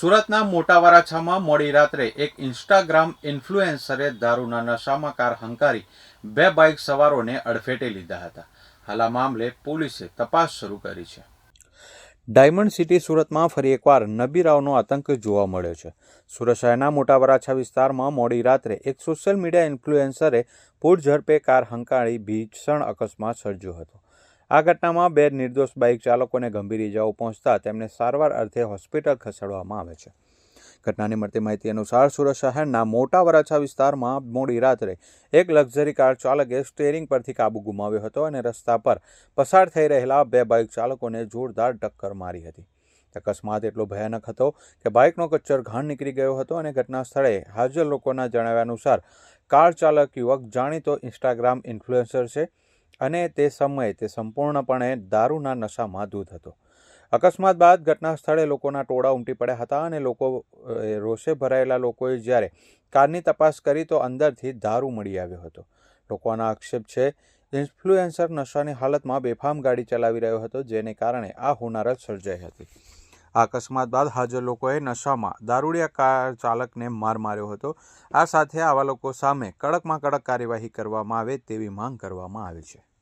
સુરતના મોટા વરાછામાં મોડી રાત્રે એક ઇન્સ્ટાગ્રામ ઇન્ફ્લુએન્સરે દારૂના નશામાં કાર હંકારી બે બાઇક સવારોને અડફેટે લીધા હતા. હાલ આ મામલે પોલીસે તપાસ શરૂ કરી છે. ડાયમંડ સિટી સુરતમાં ફરી એકવાર નબીરાવનો આતંક જોવા મળ્યો છે. સુરત શહેરના મોટા વરાછા વિસ્તારમાં મોડી રાત્રે એક સોશિયલ મીડિયા ઇન્ફ્લુએન્સરે પૂર ઝડપે કાર હંકારી ભીષણ અકસ્માત સર્જ્યો હતો. આ ઘટનામાં બે નિર્દોષ બાઇક ચાલકોને ગંભીર ઇજાઓ પહોંચતા તેમને સારવાર અર્થે હોસ્પિટલ ખસેડવામાં આવે છે. ઘટનાની મળતી માહિતી અનુસાર સુરત શહેરના મોટા વરાછા વિસ્તારમાં મોડી રાત્રે એક લક્ઝરી કાર ચાલકે સ્ટેરિંગ પરથી કાબુ ગુમાવ્યો હતો અને રસ્તા પર પસાર થઈ રહેલા બે બાઇક ચાલકોને જોરદાર ટક્કર મારી હતી. અકસ્માત એટલો ભયાનક હતો કે બાઇકનો કચ્ચર ઘાણ નીકળી ગયો હતો અને ઘટના સ્થળે હાજર લોકોના જણાવ્યા અનુસાર કાર ચાલક યુવક જાણીતો ઇન્સ્ટાગ્રામ ઇન્ફ્લુએન્સર છે અને તે સમયે તે સંપૂર્ણપણે દારૂના નશામાં ધૂત હતો. અકસ્માત બાદ ઘટના સ્થળે લોકોના ટોળા ઉમટી પડ્યા હતા અને લોકો રોષે ભરાયેલા લોકોએ જ્યારે કારની તપાસ કરી તો અંદરથી દારૂ મળી આવ્યો હતો. લોકોના આક્ષેપ છે, ઇન્ફ્લુએન્સર નશાની હાલતમાં બેફામ ગાડી ચલાવી રહ્યો હતો, જેને કારણે આ હોનારત સર્જાઈ હતી. આ અકસ્માત બાદ હાજર લોકોએ નશામાં દારૂડિયા કાર ચાલકને માર માર્યો હતો. આ સાથે આવા લોકો સામે કડકમાં કડક કાર્યવાહી કરવામાં આવે તેવી માંગ કરવામાં આવી છે.